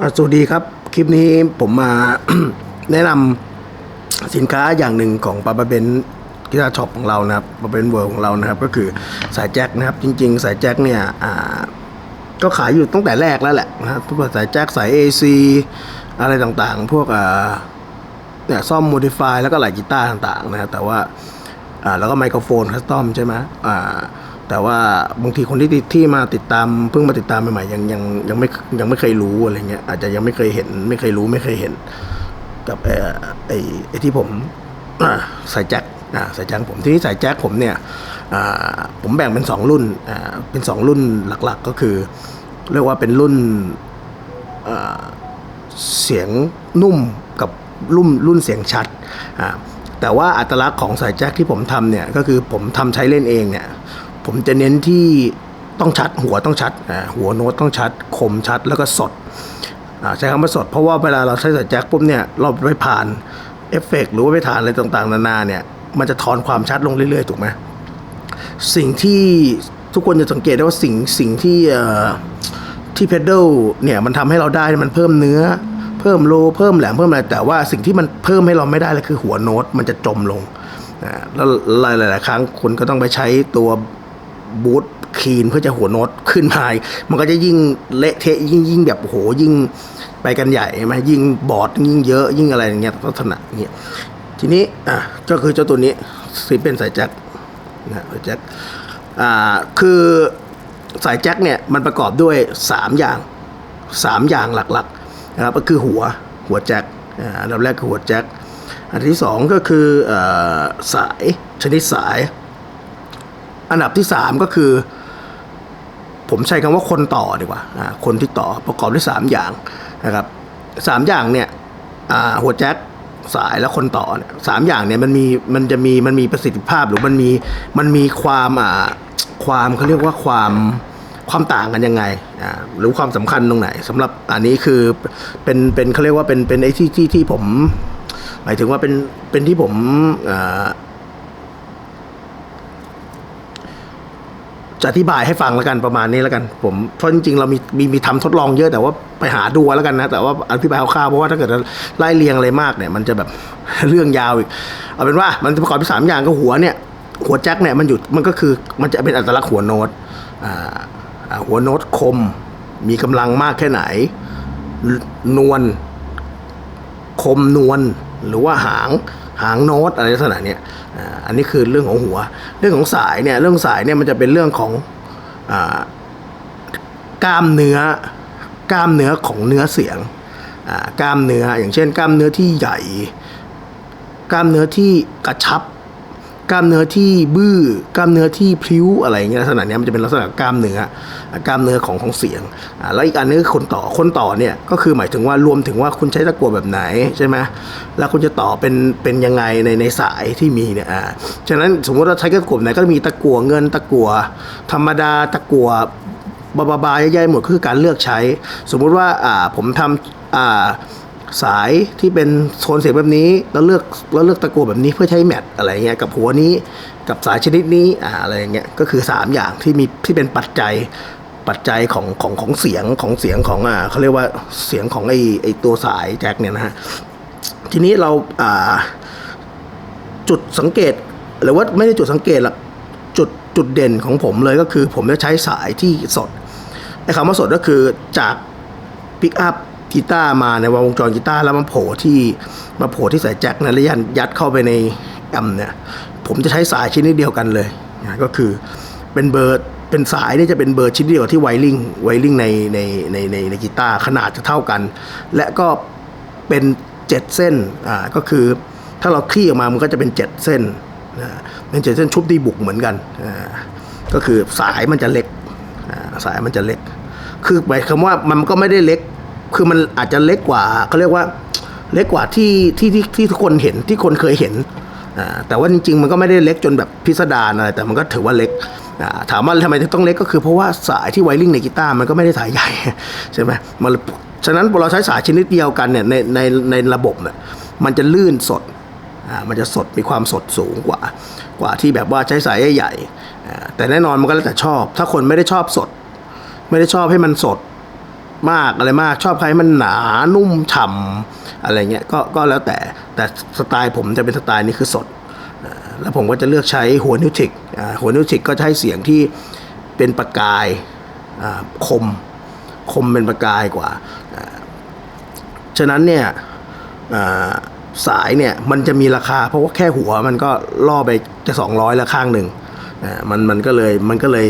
อะสวัสดีครับ คลิปนี้ผมมา แนะนำสินค้าอย่างหนึ่งของปาปาเบนกีตารช็อปของเรานะครับปาเบนเวิร์ของเรานะครับ ก็คือสายแจ็คนะครับ จริง ๆ สายแจ็คเนี่ยก็ขายอยู่ตั้งแต่แรกแล้วแหละนะครับพวกสายแจ็คสาย AC อะไรต่างๆ พวกเนี่ยซ่อมโมดิฟายแล้วก็หลายกีตาร์ต่างๆ นะครับแต่ว่าแล้วก็ไมโครโฟนคัสตอมใช่ไหมอ่า แต่ว่าบางทีคนที่ที่มาติดตามเพิ่งมาติดตามใหม่ๆยังยังยังไม่ยังไม่เคยรู้อะไรเงี้ยอาจจะยังไม่เคยเห็น ไม่เคยรู้ไม่เคยเห็น กับไอ้ไอ้ไอที่ผมอ่าสายแจ็คอ่าสายแจ็คผมที่นี่สายแจ็คผมเนี่ยผมแบ่งเป็นสองรุ่นอ่าเป็นสองรุ่นหลักๆก็คือ เรียกว่าเป็นรุ่นเสียงนุ่มกับรุ่นรุ่นเสียงชัดอ่าแต่ว่าอัตลักษณ์ของสายแจ็คที่ผมทำเนี่ยก็คือผมทำใช้เล่นเองเนี่ย ผมจะเน้นที่ต้องชัดหัวต้องชัดหัวโน้ตต้องชัดคมชัดแล้วก็สดใช้คำว่าสด เพราะว่าเวลาเราใช้สายแจ็คปุ๊บเนี่ยเราไปผ่านเอฟเฟกต์หรือว่าไปผ่านอะไรต่างๆ นานาเนี่ยมันจะทอนความชัดลงเรื่อยๆ ถูกไหมสิ่งที่ทุกคนจะสังเกตได้ว่าสิ่งสิ่งที่ที่เพดเดิลเนี่ยมันทำให้เราได้มันเพิ่มเนื้อ เพิ่มโลเพิ่มแหลมเพิ่มอะไรแต่ว่าสิ่งที่มันเพิ่มให้เราไม่ได้เลยคือหัวโน้ตมันจะจมลงแล้วหลายหลายๆครั้งคุณก็ต้องไปใช้ตัว บูทคีนเพื่อจะหัวโน้ตขึ้นมา มันก็จะยิ่งเละเทะยิ่งยิ่งแบบโหยิ่งไปกันใหญ่ไหมยิ่งบอดยิ่งเยอะยิ่งอะไรอย่างเงี้ยลักษณะเงี้ยทีนี้อะก็คือเจ้าตัวนี้ซีเป็นสายแจ็คนะสายแจ็คอ่าคือสายแจ็คเนี่ยมันประกอบด้วย 3 อย่าง 3 อย่างหลักๆนะครับก็คือหัวหัวแจ็คอ่าอันดับแรกคือหัวแจ็คอันที่สองก็คือเออสายชนิดสาย อันดับที่ 3 ก็คือ ผมใช้คำว่าคนต่อดีกว่าคนที่ต่อประกอบด้วย 3 อย่างนะครับสามอย่างเนี่ยหัวแจ็คสายและคนต่อเนี่ยสามอย่างเนี่ยมันมีมันจะมีมันมีประสิทธิภาพหรือมันมีมันมีความอ่าความเขาเรียกว่าความความต่างกันยังไงอ่าหรือความสำคัญตรงไหนสำหรับอันนี้คือเป็นเป็นเขาเรียกว่าเป็นเป็นไอ้ที่ที่ที่ผม หมายถึงว่าเป็นเป็นที่ผมอ่า จะอธิบายให้ฟังแล้วกันประมาณนี้แล้วกัน ผมเพราะจริงๆเรามีมีมีทำทดลองเยอะแต่ว่าไปหาดูแล้วกันนะแต่ว่าอธิบายคร่าวๆเพราะว่าถ้าเกิดไล่เรียงอะไรมากเนี่ย มันจะแบบเรื่องยาวอีกเอาเป็นว่ามันประกอบด้วยสามอย่างก็หัวเนี่ย หัวแจ็คเนี่ยมันอยู่มันก็คือมันจะเป็นอัตลักษณ์หัวโน้ตอ่าหัวโน้ตคม มีกำลังมากแค่ไหน นวลคมนวลหรือว่าหางหางโน้ตอะไรลักษณะเนี้ย อันนี้คือเรื่องของหัว เรื่องของสายเนี่ยเรื่องสายเนี่ยมันจะเป็นเรื่องของอกล้ามเนื้อกล้ามเนื้อของเนื้อเสียงกล้ามเนื้ออย่างเช่น กล้ามเนื้อที่ใหญ่ กล้ามเนื้อที่กระชับ กล้ามเนื้อที่บื้อกล้ามเนื้อที่พลิ้วอะไรอย่างเงี้ยลักษณะเนี้ยมันจะเป็นลักษณะกล้ามเนื้อกล้ามเนื้อของของเสียงอ่าแล้วอีกอันนึงคือคนต่อคนต่อเนี่ยก็คือหมายถึงว่ารวมถึงว่าคุณใช้ตะกั่วแบบไหนใช่ไหมแล้วคุณจะต่อเป็นเป็นยังไงในในสายที่มีเนี่ยอ่าฉะนั้นสมมติเราใช้ตะกั่วไหนก็มีตะกั่วเงินตะกั่วธรรมดาตะกั่วบาบาบาใหญ่ๆหมดคือการเลือกใช้ สมมุติว่าอ่าผมทำอ่า สายที่เป็นโทนเสียงแบบนี้แล้วเลือกแล้วเลือกตะกัวแบบนี้เพื่อใช้แมทอะไรเงี้ยกับหัวนี้กับสายชนิดนี้อ่าอะไรเงี้ยก็คือ 3 อย่างที่มีที่เป็นปัจจัยปัจจัยของของของเสียงของเสียงของอ่าเขาเรียกว่าเสียงของไอไอตัวสายแจ็คเนี่ยนะฮะทีนี้เราอ่าจุดสังเกตหรือว่าไม่ได้จุดสังเกตหรอกจุดจุดเด่นของผมเลยก็คือ ผมจะใช้สายที่สดไอคำว่าสดก็คือจากปิกอัพ กีตาร์มาในวงจรกีตาร์แล้วมาโผล่ที่มาโผล่ที่สายแจ็คนะแล้วยันยัดเข้าไปในแอมเนี่ย ผมจะใช้สายชิ้นนี้เดียวกันเลยนะก็คือเป็นเบอร์เป็นสายนี่จะเป็นเบอร์ชิ้นเดียวที่ไวริงไวริงในในในในในกีตาร์ขนาดจะเท่ากัน และก็เป็นเจ็ดเส้นอ่าก็คือถ้าเราคลี่ออกมามันก็จะเป็นเจ็ดเส้นนะเป็นเจ็ดเส้นชุบดีบุกเหมือนกันอ่าก็คือสายมันจะเล็กอ่าสายมันจะเล็ก คือหมายความว่ามันก็ไม่ได้เล็ก คือมันอาจจะเล็กกว่าเขาเรียกว่าเล็กกว่าที่ที่ที่ที่ทุกคนเห็นที่คนเคยเห็นแต่ว่าจริงๆ มันก็ไม่ได้เล็กจนแบบพิสดารอะไรแต่มันก็ถือว่าเล็กถามว่าทำไมต้องเล็กก็คือเพราะว่าสายที่ไวริงในกีตาร์มันก็ไม่ได้สายใหญ่ใช่ไหมมันฉะนั้นพอเราใช้สายชนิดเดียวกันเนี่ยในในในระบบเนี่ยมันจะลื่นสดมันจะสดมีความสดสูงกว่ากว่าที่แบบว่าใช้สายใหญ่แต่แน่นอนมันก็แล้วแต่ชอบ ถ้าคนไม่ได้ชอบสด ไม่ได้ชอบให้มันสด มากอะไรมาก ชอบใครมันหนานุ่มฉ่ำอะไรเงี้ยก็ก็แล้วแต่แต่สไตล์ผมจะเป็นสไตล์นี้คือสด แล้วผมก็จะเลือกใช้หัวนิ้วทิกหัวนิ้วทิกก็ให้เสียงที่เป็นประกายคมคมเป็นประกายกว่า ฉะนั้นเนี่ยสายเนี่ยมันจะมีราคา เพราะว่าแค่หัวมันก็ล่อไปจะ200แล้วข้างหนึ่งมันมันก็เลยมันก็เลย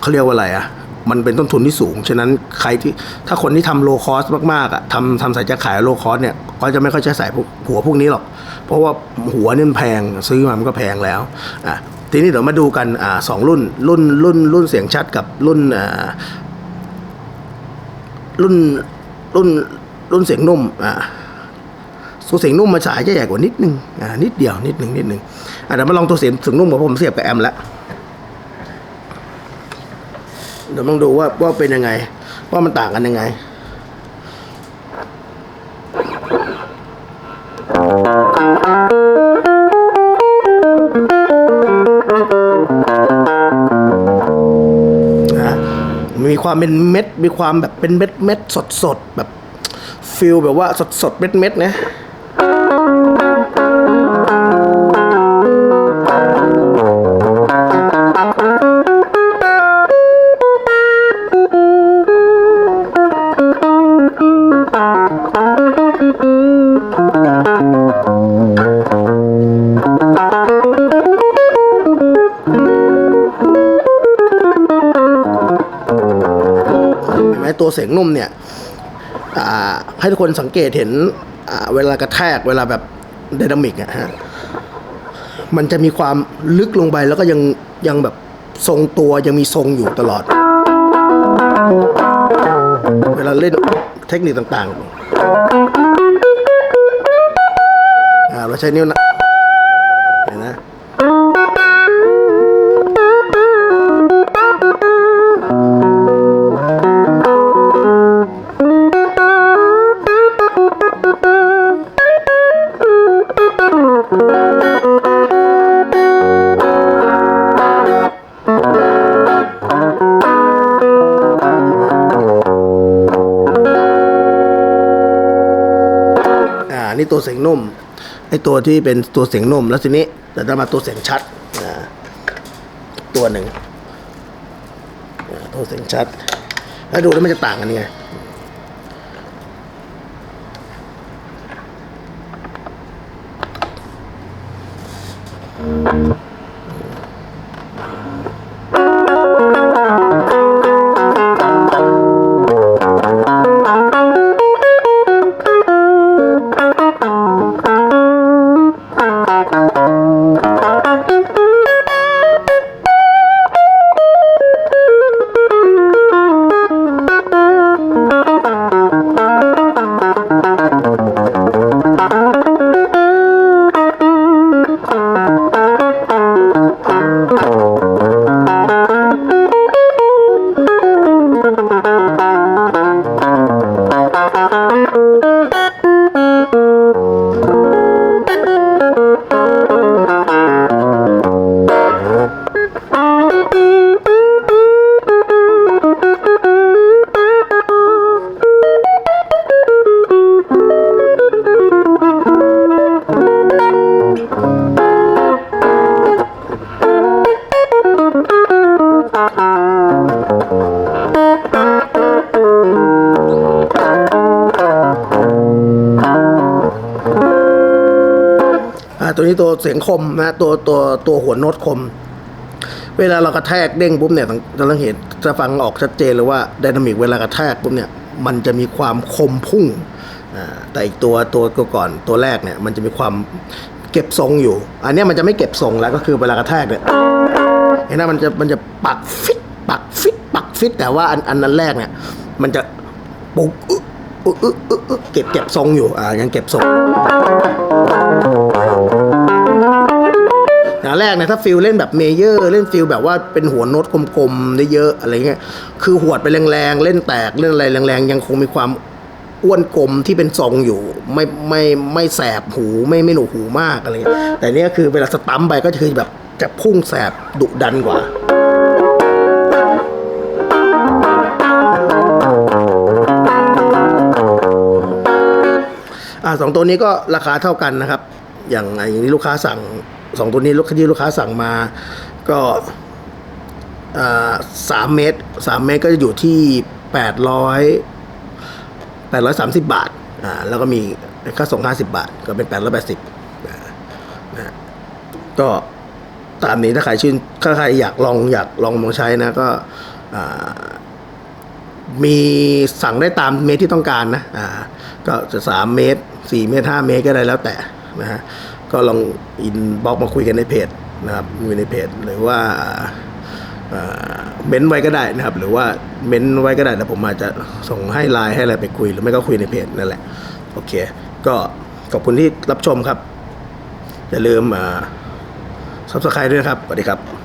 เขาเรียกว่าอะไรอะ มันเป็นต้นทุนที่สูง ฉะนั้นใครที่ถ้าคนที่ทำโลคอสมากๆอะทำทำสายจะขายโลคอสเนี่ยก็จะไม่ค่อยใช้สายหัวพวกนี้หรอก เพราะว่าหัวนี่มันแพงซื้อมามันก็แพงแล้วอะทีนี้เดี๋ยวมาดูกันอ่าสองรุ่นรุ่นรุ่นรุ่นเสียงชัดกับรุ่นอ่ารุ่นรุ่นรุ่นเสียงนุ่มอ่าตัวเสียงนุ่มมาฉายจะใหญ่กว่านิดนึงอ่านิดเดียวนิดหนึ่งนิดหนึ่งอะเดี๋ยวมาลองตัวเสียงเสียงนุ่มของผมเสียบกับแอมแล้ว เดี๋ยวลองดูว่าว่าเป็นยังไง ว่ามันต่างกันยังไงนะมีความเป็นเม็ด มีความแบบเป็นเม็ดเม็ดสดสดแบบฟิลแบบว่าสดสดเม็ดเม็ดนะ ไหมตัวเสียงนุ่มเนี่ยให้ทุกคนสังเกตเห็นเวลากระแทกเวลาแบบไดนามิกอะฮะมันจะมีความลึกลงไปแล้วก็ยังยังแบบทรงตัวยังมีทรงอยู่ตลอด เวลาเล่นเทคนิคต่างๆ อ่าเนี่ตัวเสียงนุ่มไอตัวที่เป็นตัวเสียงนุ่ม แล้วทีนี้เราจะมาตัวเสียงชัดตัวหนึ่งตัวเสียงชัด แล้วดูแล้วมันจะต่างกันยังไงอ่า ตัวนี้ตัวเสียงคมนะตัวตัวตัวหัวโน้ตคม เวลาเรากระแทกเด้งปุ๊บเนี่ยจะสังเกตจะฟังออกชัดเจนเลยว่าไดนามิกเวลากระแทกปุ๊บเนี่ยมันจะมีความคมพุ่งแต่อีกตัวตัวก่อนตัวแรกเนี่ยมันจะมีความเก็บทรงอยู่ อันนี้มันจะไม่เก็บทรงแล้วก็คือเวลากระแทกเนี่ยเห็นไหมมันจะมันจะปักฟิตปักฟิตปักฟิตแต่ว่าอันอันนั้นแรกเนี่ยมันจะปุกอึ๊ะอึ๊ะอึ๊ะอึ๊ะอึ๊ะเก็บเก็บทรงอยู่อ่ายังเก็บทรง แรกนะถ้าฟิลเล่นแบบเมเยอร์เล่นฟิลแบบว่าเป็นหัวโน้ตกลมๆได้เยอะอะไรเงี้ยคือหวดไปแรงๆ เล่นแตกเล่นอะไรแรงๆ ยังคงมีความอ้วนกลมที่เป็นทรงอยู่ไม่ไม่ไม่แสบหูไม่ไม่หนูหูมากอะไรเงี้ยแต่เนี้ยคือเวลาสตัมไปก็คือแบบจะพุ่งแสบดุดันกว่าอ่าสองตัวนี้ก็ราคาเท่ากันนะครับ อย่างอย่างนี้ลูกค้าสั่ง สองตัวนี้ลูกค้าที่ลูกค้าสั่งมา ก็สามเมตรสามเมตรก็จะอยู่ที่แปดร้อยแปดร้อยสามสิบบาทอ่าแล้วก็มีค่าส่งห้าสิบบาท ก็เป็นแปดร้อยแปดสิบนะก็ตามนี้ถ้าใครชื่นถ้าใครอยากลองอยากลองมองใช้นะก็มีสั่งได้ตามเมตรที่ต้องการนะ อ่า ก็จะสามเมตรสี่เมตรห้าเมตรก็ได้แล้วแต่นะฮะ ก็ลองอินบ็อกมาคุยกันในเพจนะครับคุยในเพจหรือว่าอ่าเม้นไว้ก็ได้นะครับ หรือว่าเม้นไว้ก็ได้แต่ผมอาจจะส่งให้ไลน์ให้อะไรไปคุย หรือไม่ก็คุยในเพจนั่นแหละ โอเค ก็ขอบคุณที่รับชมครับ อย่าลืมอ่าซับสไครต์ด้วยนะครับสวัสดีครับ